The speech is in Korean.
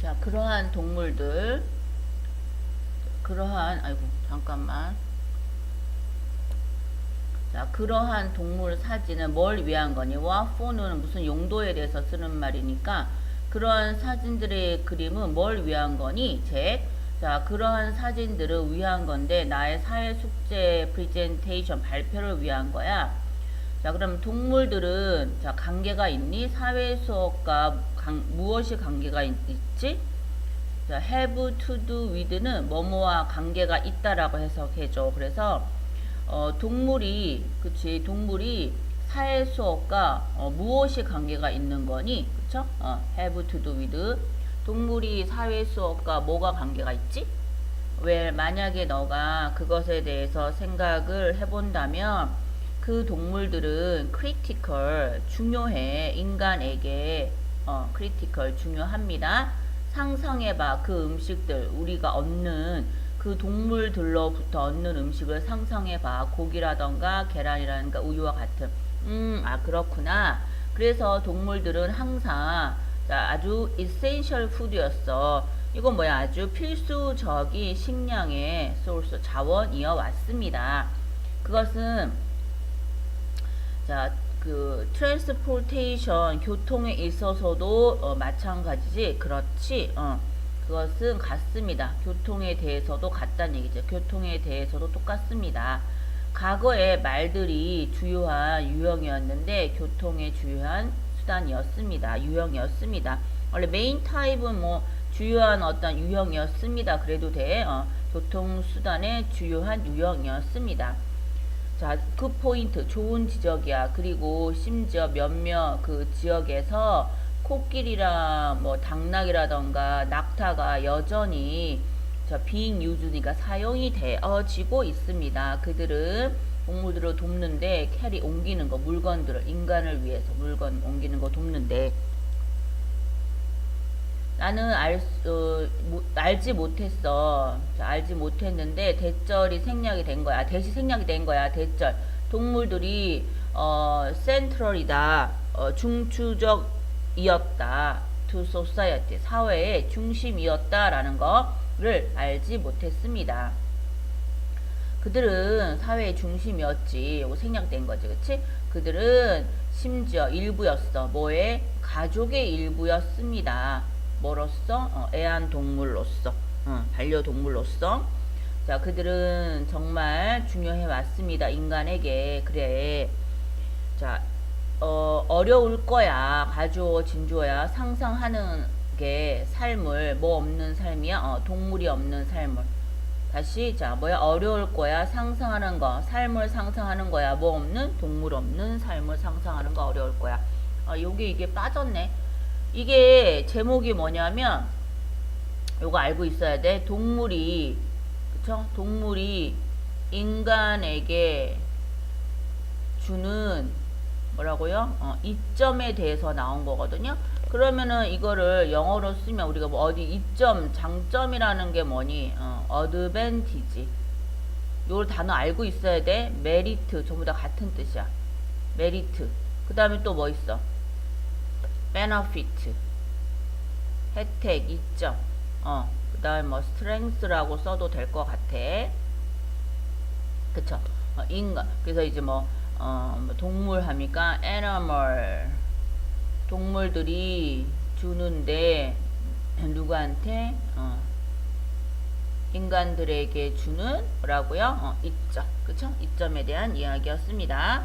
자, 그러한 동물들, 그러한, 아이고, 잠깐만. 자, 그러한 동물 사진은 뭘 위한 거니? 와, 포는 무슨 용도에 대해서 쓰는 말이니까, 그러한 사진들의 그림은 뭘 위한 거니? 책. 자, 그러한 사진들을 위한 건데, 나의 사회 숙제 프리젠테이션 발표를 위한 거야. 자, 그럼 동물들은 자, 관계가 있니? 사회 수업과 관- 무엇이 관계가 있, 지 자, have to do with는 뭐뭐와 관계가 있다라고 해석해줘. 그래서 어, 동물이 그치 동물이 사회 수업과 어, 무엇이 관계가 있는 거니? 그쵸? 어, have to do with 동물이 사회 수업과 뭐가 관계가 있지? 왜 만약에 너가 그것에 대해서 생각을 해본다면 그 동물들은 critical 중요해 인간에게 어 critical 중요합니다. 상상해봐 그 음식들 우리가 얻는 그 동물들로부터 얻는 음식을 상상해봐 고기라던가 계란이라든가 우유와 같은 음 아 그렇구나. 그래서 동물들은 항상 자, 아주 essential food였어. 이건 뭐야? 아주 필수적인 식량의 소스 자원이어 왔습니다. 그것은 자, 그 트랜스포테이션 교통에 있어서도 어, 마찬가지지. 그렇지. 어. 그것은 같습니다. 교통에 대해서도 같다는 얘기죠. 교통에 대해서도 똑같습니다. 과거에 말들이 주요한 유형이었는데 교통의 주요한 수단이었습니다. 유형이었습니다. 원래 메인 타입은 뭐 주요한 어떤 유형이었습니다. 그래도 돼. 어, 교통수단의 주요한 유형이었습니다. 자, 그 포인트 좋은 지적이야. 그리고 심지어 몇몇 그 지역에서 코끼리랑 뭐 당나귀라던가 낙타가 여전히 저 being used니까 사용이 되어지고 있습니다. 그들은 동물들을 돕는데 캐리 옮기는 거 물건들을 인간을 위해서 물건 옮기는 거 돕는데 나는 알, 수- 어, 모- 알지 못했어. 자, 알지 못했는데 대절이 생략이 된 거야. 대시 생략이 된 거야. 대절. 동물들이 어, 센트럴이다. 어, 중추적이었다. to society. 사회의 중심이었다라는 거를 알지 못했습니다. 그들은 사회의 중심이었지. 생략된 거지, 그치? 그들은 심지어 일부였어. 뭐의? 가족의 일부였습니다. 뭐로서? 어, 애완동물로서. 어, 반려동물로서. 자, 그들은 정말 중요해 왔습니다. 인간에게. 그래. 자, 어, 어려울 거야. 가주어, 진주어야. 상상하는 게 삶을, 뭐 없는 삶이야? 어, 동물이 없는 삶을. 다시, 자, 뭐야? 어려울 거야. 상상하는 거. 삶을 상상하는 거야. 뭐 없는? 동물 없는 삶을 상상하는 거 어려울 거야. 아, 요게 이게 빠졌네. 이게 제목이 뭐냐면, 요거 알고 있어야 돼. 동물이, 그쵸? 동물이 인간에게 주는 뭐라고요? 어, 이점에 대해서 나온 거거든요. 그러면은 이거를 영어로 쓰면 우리가 뭐 어디 이점, 장점이라는 게 뭐니? 어, 어드밴티지. 요 단어 알고 있어야 돼. 메리트 전부 다 같은 뜻이야. 메리트. 그 다음에 또 뭐 있어? 베너피트. 혜택, 이점. 어, 그 다음에 뭐 스트렝스라고 써도 될 것 같아. 그쵸? 어, 인간. 그래서 이제 뭐, 어, 뭐 동물 하니까 animal. 동물들이 주는데 누구한테? 어, 인간들에게 주는 뭐라고요? 어, 이점. 그쵸? 이점에 대한 이야기였습니다.